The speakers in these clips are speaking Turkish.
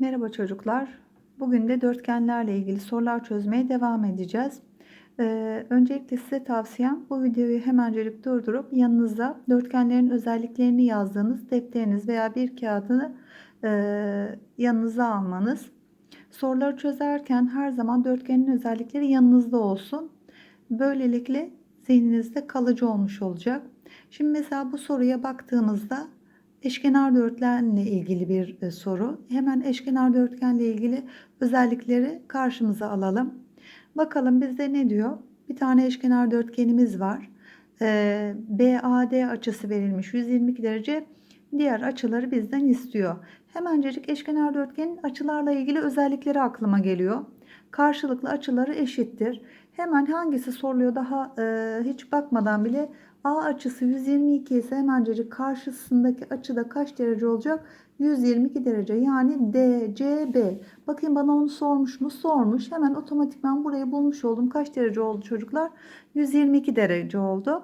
Merhaba çocuklar. Bugün de dörtgenlerle ilgili sorular çözmeye devam edeceğiz. Ee, öncelikle size tavsiyem bu videoyu hemencecik durdurup yanınıza dörtgenlerin özelliklerini yazdığınız defteriniz veya bir kağıdını e, yanınıza almanız. Soruları çözerken her zaman dörtgenin özellikleri yanınızda olsun. Böylelikle zihninizde kalıcı olmuş olacak. Şimdi mesela bu soruya baktığımızda Eşkenar dörtgenle ilgili bir e, soru. Hemen eşkenar dörtgenle ilgili özellikleri karşımıza alalım. Bakalım bizde ne diyor? Bir tane eşkenar dörtgenimiz var. Ee, BAD açısı verilmiş 122 derece. Diğer açıları bizden istiyor. Hemencecik eşkenar dörtgenin açılarla ilgili özellikleri aklıma geliyor. Karşılıklı açıları eşittir. Hemen hangisi soruluyor daha e, hiç bakmadan bile A açısı 122 ise hemencecik karşısındaki açıda kaç derece olacak? 122 derece yani DCB. Bakayım bana onu sormuş mu? Sormuş. Hemen otomatikman burayı bulmuş oldum. Kaç derece oldu çocuklar? 122 derece oldu.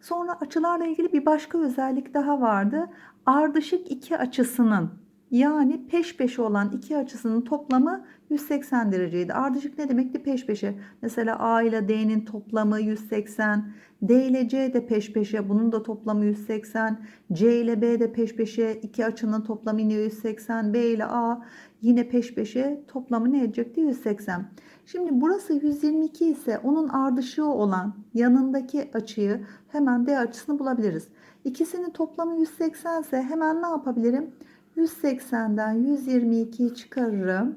Sonra açılarla ilgili bir başka özellik daha vardı. Ardışık iki açısının yani peş peşe olan iki açısının toplamı 180 dereceydi. Ardışık ne demekti? Peş peşe. Mesela A ile D'nin toplamı 180. D ile C de peş peşe. Bunun da toplamı 180. C ile B de peş peşe. iki açının toplamı yine 180. B ile A yine peş peşe. Toplamı ne edecekti? 180. Şimdi burası 122 ise onun ardışığı olan yanındaki açıyı hemen D açısını bulabiliriz. İkisinin toplamı 180 ise hemen ne yapabilirim? 180'den 122'yi çıkarırım.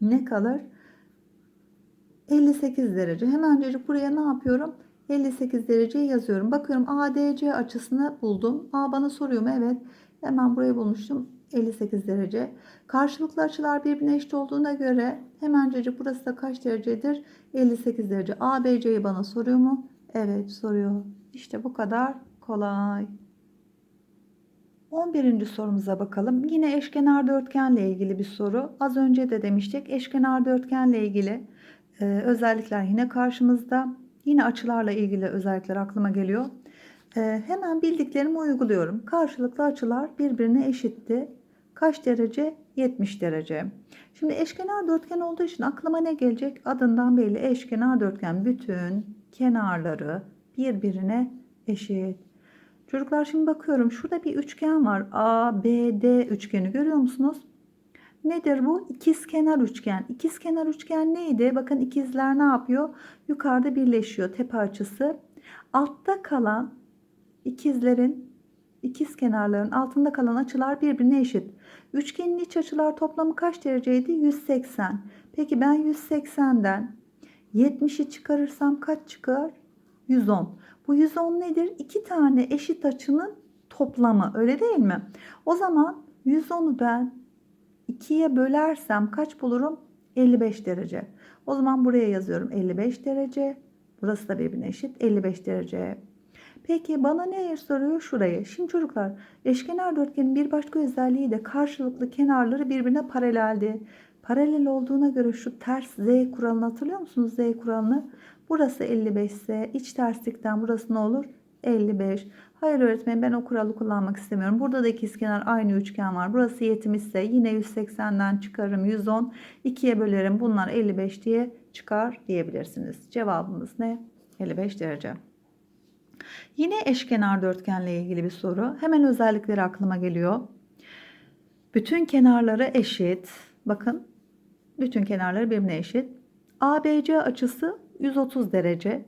Ne kalır? 58 derece. Hemencecik buraya ne yapıyorum? 58 dereceyi yazıyorum. Bakıyorum ADC açısını buldum. A bana soruyor mu? Evet. Hemen burayı bulmuştum. 58 derece. Karşılıklı açılar birbirine eşit olduğuna göre hemencecik burası da kaç derecedir? 58 derece. ABC'yi bana soruyor mu? Evet soruyor. İşte bu kadar kolay. 11. sorumuza bakalım. Yine eşkenar dörtgenle ilgili bir soru. Az önce de demiştik eşkenar dörtgenle ilgili e, özellikler yine karşımızda. Yine açılarla ilgili özellikler aklıma geliyor. E, hemen bildiklerimi uyguluyorum. Karşılıklı açılar birbirine eşitti. Kaç derece? 70 derece. Şimdi eşkenar dörtgen olduğu için aklıma ne gelecek? Adından belli eşkenar dörtgen bütün kenarları birbirine eşit. Çocuklar şimdi bakıyorum şurada bir üçgen var. A, B, D üçgeni görüyor musunuz? Nedir bu? İkizkenar üçgen. İkizkenar üçgen neydi? Bakın ikizler ne yapıyor? Yukarıda birleşiyor tepe açısı. Altta kalan ikizlerin ikiz kenarların altında kalan açılar birbirine eşit. Üçgenin iç açılar toplamı kaç dereceydi? 180. Peki ben 180'den 70'i çıkarırsam kaç çıkar? 110. Bu 110 nedir? İki tane eşit açının toplamı. Öyle değil mi? O zaman 110'u ben 2'ye bölersem kaç bulurum? 55 derece. O zaman buraya yazıyorum 55 derece. Burası da birbirine eşit 55 derece. Peki bana ne soruyor? Şurayı. Şimdi çocuklar eşkenar dörtgenin bir başka özelliği de karşılıklı kenarları birbirine paraleldi. Paralel olduğuna göre şu ters z kuralını hatırlıyor musunuz? Z kuralını. Burası 55 ise iç terslikten burası ne olur? 55. Hayır öğretmenim ben o kuralı kullanmak istemiyorum. Burada da ikizkenar aynı üçgen var. Burası 70 ise yine 180'den çıkarım 110. 2'ye bölerim. Bunlar 55 diye çıkar diyebilirsiniz. Cevabımız ne? 55 derece. Yine eşkenar dörtgenle ilgili bir soru. Hemen özellikleri aklıma geliyor. Bütün kenarları eşit. Bakın bütün kenarları birbirine eşit. ABC açısı 130 derece.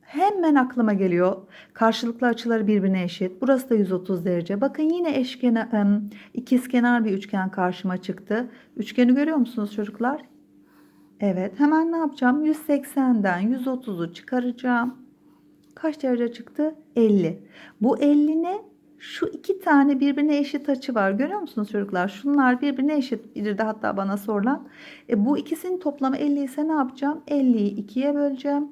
Hemen aklıma geliyor. Karşılıklı açıları birbirine eşit. Burası da 130 derece. Bakın yine eşkenar, ikizkenar bir üçgen karşıma çıktı. Üçgeni görüyor musunuz çocuklar? Evet. Hemen ne yapacağım? 180'den 130'u çıkaracağım. Kaç derece çıktı? 50. Bu 50 ne? Şu iki tane birbirine eşit açı var. Görüyor musunuz çocuklar? Şunlar birbirine eşit. Biri de hatta bana sorulan. E, bu ikisinin toplamı 50 ise ne yapacağım? 50'yi 2'ye böleceğim.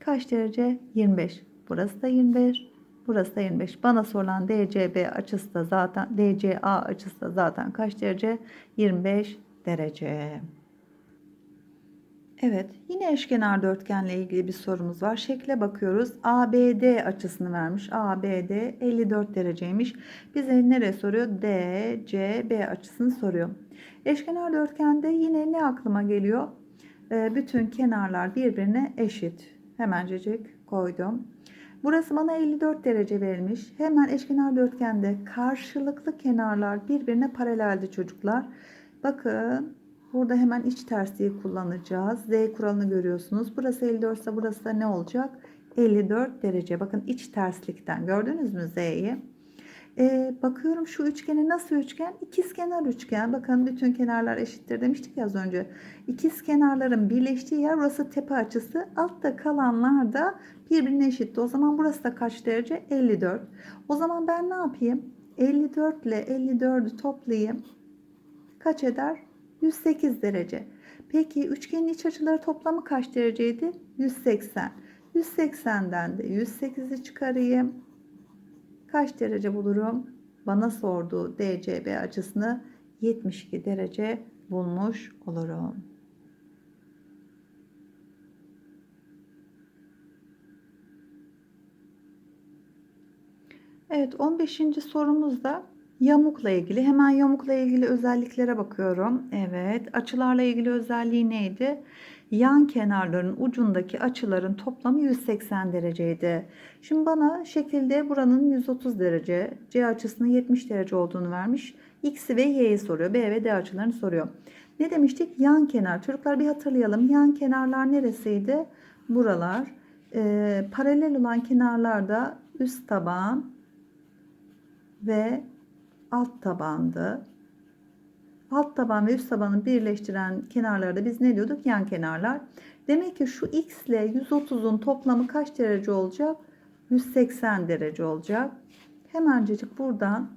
Kaç derece? 25. Burası da 25. Burası da 25. Bana sorulan DCB açısı da zaten DCA açısı da zaten kaç derece? 25 derece. Evet, yine eşkenar dörtgenle ilgili bir sorumuz var. Şekle bakıyoruz. ABD açısını vermiş. ABD 54 dereceymiş. Bize nereye soruyor? DCB açısını soruyor. Eşkenar dörtgende yine ne aklıma geliyor? Ee, bütün kenarlar birbirine eşit. Hemencecik koydum. Burası bana 54 derece verilmiş. Hemen eşkenar dörtgende karşılıklı kenarlar birbirine paraleldi çocuklar. Bakın Burada hemen iç tersliği kullanacağız. Z kuralını görüyorsunuz. Burası 54 ise burası da ne olacak? 54 derece. Bakın iç terslikten gördünüz mü Z'yi? Ee, bakıyorum şu üçgeni nasıl üçgen? İkizkenar üçgen. Bakın bütün kenarlar eşittir demiştik ya az önce. İkiz kenarların birleştiği yer burası tepe açısı. Altta kalanlar da birbirine eşitti. O zaman burası da kaç derece? 54. O zaman ben ne yapayım? 54 ile 54'ü toplayayım. Kaç eder? 108 derece. Peki üçgenin iç açıları toplamı kaç dereceydi? 180. 180'den de 108'i çıkarayım. Kaç derece bulurum? Bana sorduğu DCB açısını 72 derece bulmuş olurum. Evet 15. sorumuzda Yamukla ilgili. Hemen yamukla ilgili özelliklere bakıyorum. Evet. Açılarla ilgili özelliği neydi? Yan kenarların ucundaki açıların toplamı 180 dereceydi. Şimdi bana şekilde buranın 130 derece, C açısının 70 derece olduğunu vermiş. X'i ve Y'yi soruyor. B ve D açılarını soruyor. Ne demiştik? Yan kenar. Çocuklar bir hatırlayalım. Yan kenarlar neresiydi? Buralar. Ee, paralel olan kenarlarda üst taban ve alt tabandı. Alt taban ve üst tabanı birleştiren kenarlarda biz ne diyorduk? Yan kenarlar. Demek ki şu x ile 130'un toplamı kaç derece olacak? 180 derece olacak. Hemencecik buradan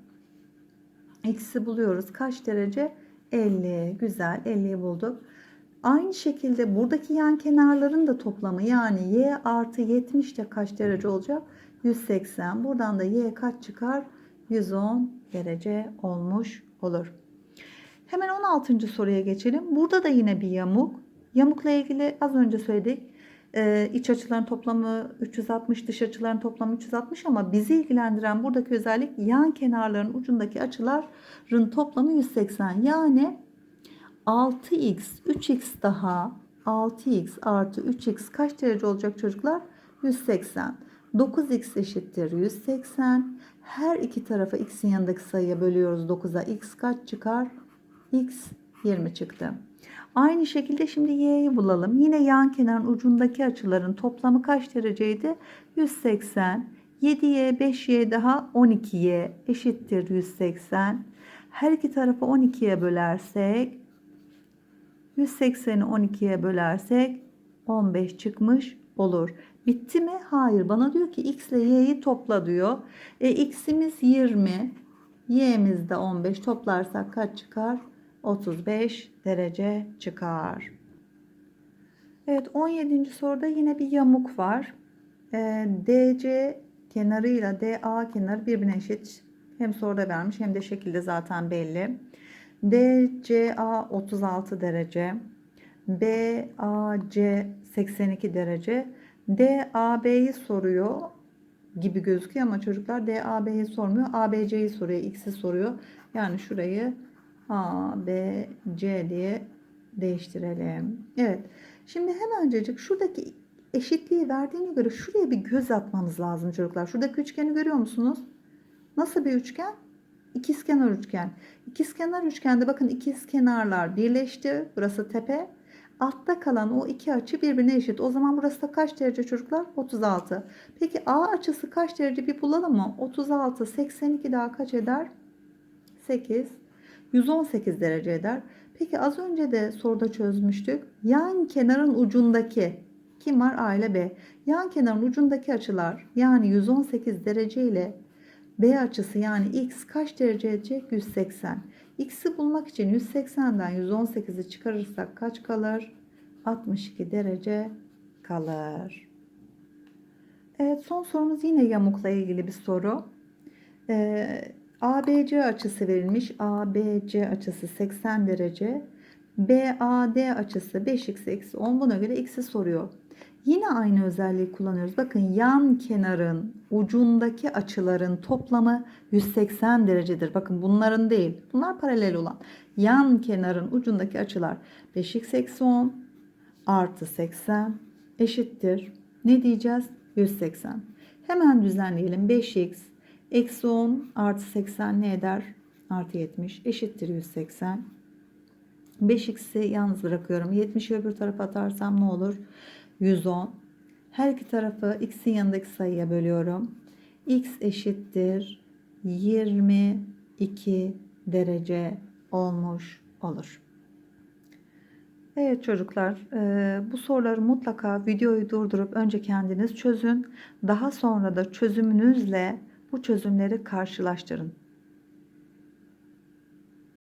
x'i buluyoruz. Kaç derece? 50. Güzel. 50'yi bulduk. Aynı şekilde buradaki yan kenarların da toplamı yani y artı 70 de kaç derece olacak? 180. Buradan da y kaç çıkar? 110 derece olmuş olur. Hemen 16. soruya geçelim. Burada da yine bir yamuk. Yamukla ilgili az önce söyledik. Ee, iç açıların toplamı 360, dış açıların toplamı 360 ama bizi ilgilendiren buradaki özellik yan kenarların ucundaki açıların toplamı 180. Yani 6x, 3x daha 6x artı 3x kaç derece olacak çocuklar? 180. 9x eşittir 180. Her iki tarafa x'in yanındaki sayıya bölüyoruz 9'a. x kaç çıkar? x 20 çıktı. Aynı şekilde şimdi y'yi bulalım. Yine yan kenarın ucundaki açıların toplamı kaç dereceydi? 180. 7y 5y daha 12y eşittir 180. Her iki tarafı 12'ye bölersek 180'i 12'ye bölersek 15 çıkmış olur. Bitti mi? Hayır. Bana diyor ki x ile y'yi topla diyor. E, x'imiz 20. Y'miz de 15. Toplarsak kaç çıkar? 35 derece çıkar. Evet 17. soruda yine bir yamuk var. E, DC kenarıyla DA kenarı birbirine eşit. Hem soruda vermiş hem de şekilde zaten belli. DCA 36 derece. BAC 82 derece. DAB'yi soruyor gibi gözüküyor ama çocuklar DAB'yi sormuyor. ABC'yi soruyor. X'i soruyor. Yani şurayı ABC diye değiştirelim. Evet. Şimdi hemencecik şuradaki eşitliği verdiğine göre şuraya bir göz atmamız lazım çocuklar. Şuradaki üçgeni görüyor musunuz? Nasıl bir üçgen? İkizkenar üçgen. İkizkenar üçgende bakın ikiz kenarlar birleşti. Burası tepe. Altta kalan o iki açı birbirine eşit. O zaman burası da kaç derece çocuklar? 36. Peki A açısı kaç derece bir bulalım mı? 36, 82 daha kaç eder? 8. 118 derece eder. Peki az önce de soruda çözmüştük. Yan kenarın ucundaki kim var? A ile B. Yan kenarın ucundaki açılar yani 118 derece ile B açısı yani x kaç derece edecek? 180. X'i bulmak için 180'den 118'i çıkarırsak kaç kalır? 62 derece kalır. Evet son sorumuz yine yamukla ilgili bir soru. Ee, ABC açısı verilmiş. ABC açısı 80 derece. BAD açısı 5x eksi 10 buna göre x'i soruyor. Yine aynı özelliği kullanıyoruz. Bakın yan kenarın ucundaki açıların toplamı 180 derecedir. Bakın bunların değil. Bunlar paralel olan. Yan kenarın ucundaki açılar 5x eksi 10 artı 80 eşittir. Ne diyeceğiz? 180. Hemen düzenleyelim. 5x eksi 10 artı 80 ne eder? Artı 70 eşittir 180. 5x'i yalnız bırakıyorum. 70'i öbür tarafa atarsam ne olur? 110. Her iki tarafı x'in yanındaki sayıya bölüyorum. x eşittir 22 derece olmuş olur. Evet çocuklar, e, bu soruları mutlaka videoyu durdurup önce kendiniz çözün. Daha sonra da çözümünüzle bu çözümleri karşılaştırın.